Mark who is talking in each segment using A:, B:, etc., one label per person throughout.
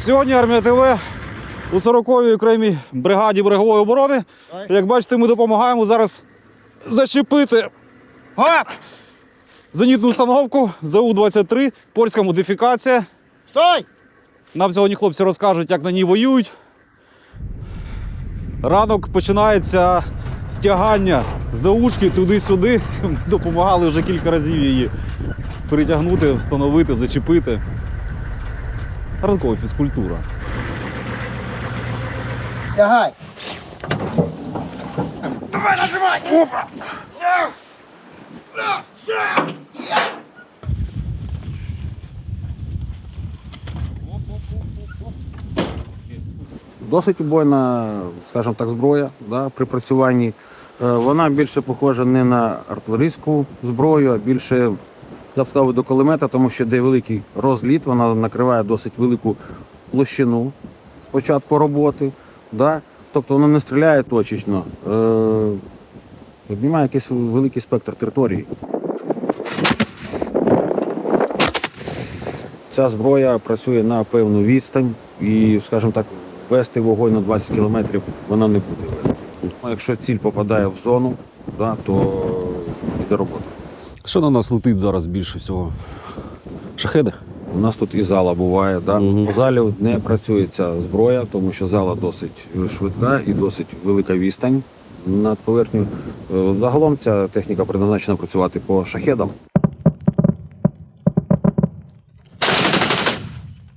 A: Сьогодні армія ТВ у 40-й окремій бригаді берегової оборони. Як бачите, ми допомагаємо зараз зачепити а! зенітну установку ЗУ-23, польська модифікація.
B: Стой!
A: Нам сьогодні хлопці розкажуть, як на ній воюють. Ранок починається з тягання заушки туди-сюди. Ми допомагали вже кілька разів її притягнути, встановити, зачепити. Ранкова фізкультура.
B: Тягай!
C: Досить убойна, скажімо так, зброя да, при працюванні. Е, Вона більше похожа не на артилерійську зброю, а більше б до кулемета, тому що де великий розліт, вона накриває досить велику площину спочатку роботи. Да? Тобто вона не стріляє точечно, е, обнімає якийсь великий спектр території. Ця зброя працює на певну відстань і, скажімо так, вести вогонь на 20 кілометрів вона не буде вести. Якщо ціль попадає в зону, да, то йде робота.
A: Що на нас летить зараз більше всього? Шахеди?
C: У нас тут і зала буває. Да?
A: Мгм.
C: По залі не працює ця зброя, тому що зала досить швидка і досить велика відстань над поверхнею. Е, Загалом ця техніка призначена працювати по шахедам.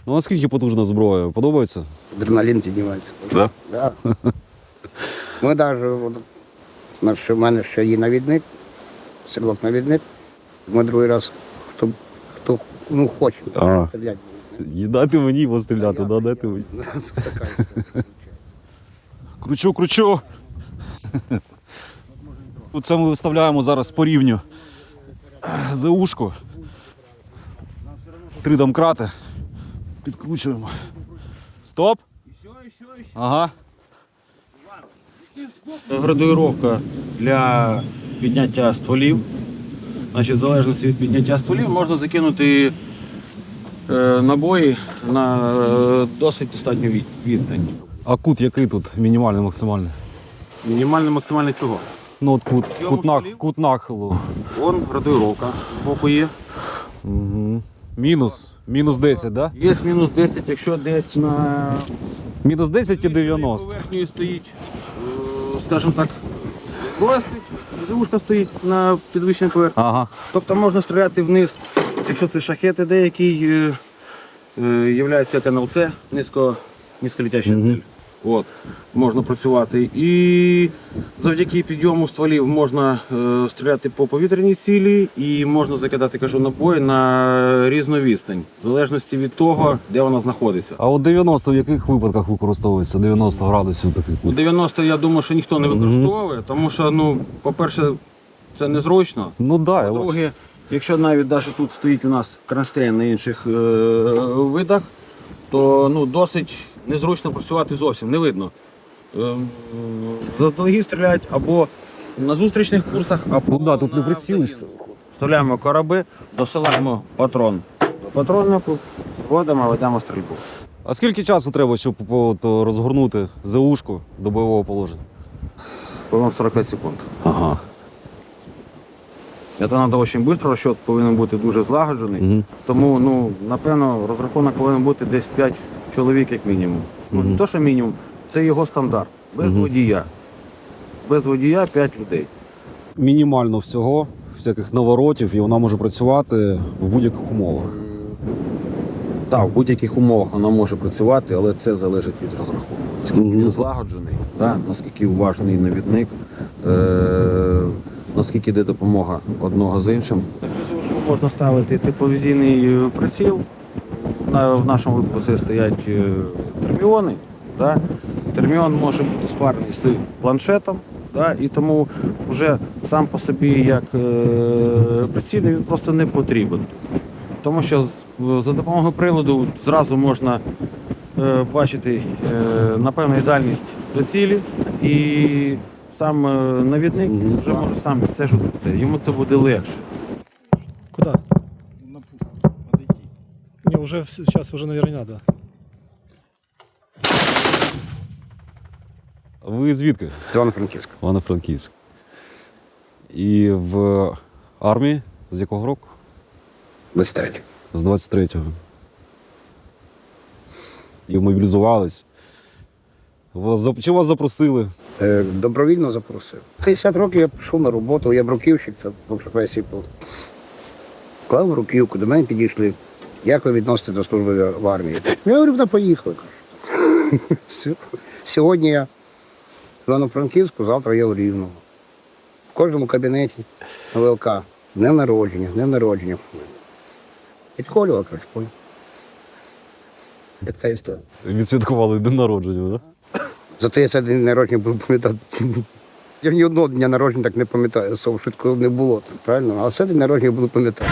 A: Ну наскільки потужна зброя? Подобається?
B: Адреналін піднімається.
A: Да?
B: Да. Ми навіть, у мене ще є навідник, стрілок навідник. Ми другий раз, хто, хто ну, хоче
A: Ага.
B: стріляти.
A: Дайте мені постріляти, да, дайте мені.
B: Це така історія.
A: Кручу, кручу. Це ми виставляємо зараз по рівню ЗУшку. Три домкрати. Підкручуємо. Стоп. Ага.
C: Градуїровка для підняття стволів. Значить, в залежності від підняття стволів можна закинути е, набої на е, досить достатню відстань.
A: А кут який тут? Мінімальний, максимальний?
C: Мінімально максимально чого?
A: Ну от кут, кут, нах, кут нахилу.
C: Вон градуїровка з боку є.
A: Угу. Мінус. Мінус 10, да?
C: Є мінус 10, якщо десь на
A: Мінус 10 і 90.
C: поверхні стоїть, е, скажімо так, пластик, завушка стоїть на підвищеній поверхні.
A: Ага.
C: Тобто можна стріляти вниз, якщо це шахети деякі, е, е, являються як НЛЦ, низько, низьколітяща ціль. От, можна працювати. І завдяки підйому стволів можна е, стріляти по повітряній цілі і можна закидати кажу, набої на різну відстань, в залежності від того, де вона знаходиться.
A: А от 90 в яких випадках використовується? 90 градусів такий
C: У
A: кут.
C: 90 я думаю, що ніхто не використовує, тому що, ну, по-перше, це незручно.
A: Ну да.
C: По-друге, якщо навіть навіть тут стоїть у нас кронштейн на інших е- видах, то ну, досить незручно працювати зовсім, не видно. Е- Заздалегідь стріляють або на зустрічних курсах, або
A: Ну да, тут не
C: на
A: прицілишся.
C: Вставляємо кораби, досилаємо патрон до патроннику, зводимо, ведемо стрільбу.
A: А скільки часу треба, щоб розгорнути ЗУшку до бойового положення?
C: По-моєму, 45 секунд.
A: Ага.
C: Це треба дуже швидко, розчот повинен бути дуже злагоджений.
A: Угу.
C: Тому, ну, напевно, розрахунок повинен бути десь 5 чоловік, як мінімум. Ну, не то, що мінімум, це його стандарт. Без
A: Мгм.
C: водія. Без водія 5 людей.
A: Мінімально всього, всяких наворотів, і вона може працювати в будь-яких умовах.
C: Так, в будь-яких умовах вона може працювати, але це залежить від розрахунку. Наскільки він злагоджений, да? наскільки уважний навідник, е- наскільки йде допомога одного з іншим. Можна ставити тепловізійний е, приціл. В нашому випадку це стоять е, терміони. Да? Терміон може бути спарений з планшетом, да? і тому вже сам по собі як е, прицільний він просто не потрібен. Тому що за допомогою приладу зразу можна бачити е, напевно дальність до цілі, і сам е, навідник вже може сам стежити це. Йому це буде легше.
D: Куди? На путь, подойти. Вже зараз вже уже, наверное, надо.
A: Ви звідки?
B: Івано-Франківськ.
A: Івано-Франківськ. І в армії з якого року?
B: 23.
A: З 23-го. І мобілізувались. Чи вас запросили?
B: Е, Добровільно запросив. 50 років я пішов на роботу, я бруківщик, це по професії. був. Клав руківку, до мене підійшли. Як ви відносите до служби в армії? Я говорю, да поїхали. Сьогодні я в Івано-Франківську, завтра я у Рівному. В кожному кабінеті на ВЛК. Днем народження, днем народження. Підколював, понял. Така історія.
A: Відсвяткували день народження, так?
B: Зато цей день народження буду пам'ятати. Я ні одного дня народження так не пам'ятаю, особо швидко не було, правильно? Але це день народження буду пам'ятати.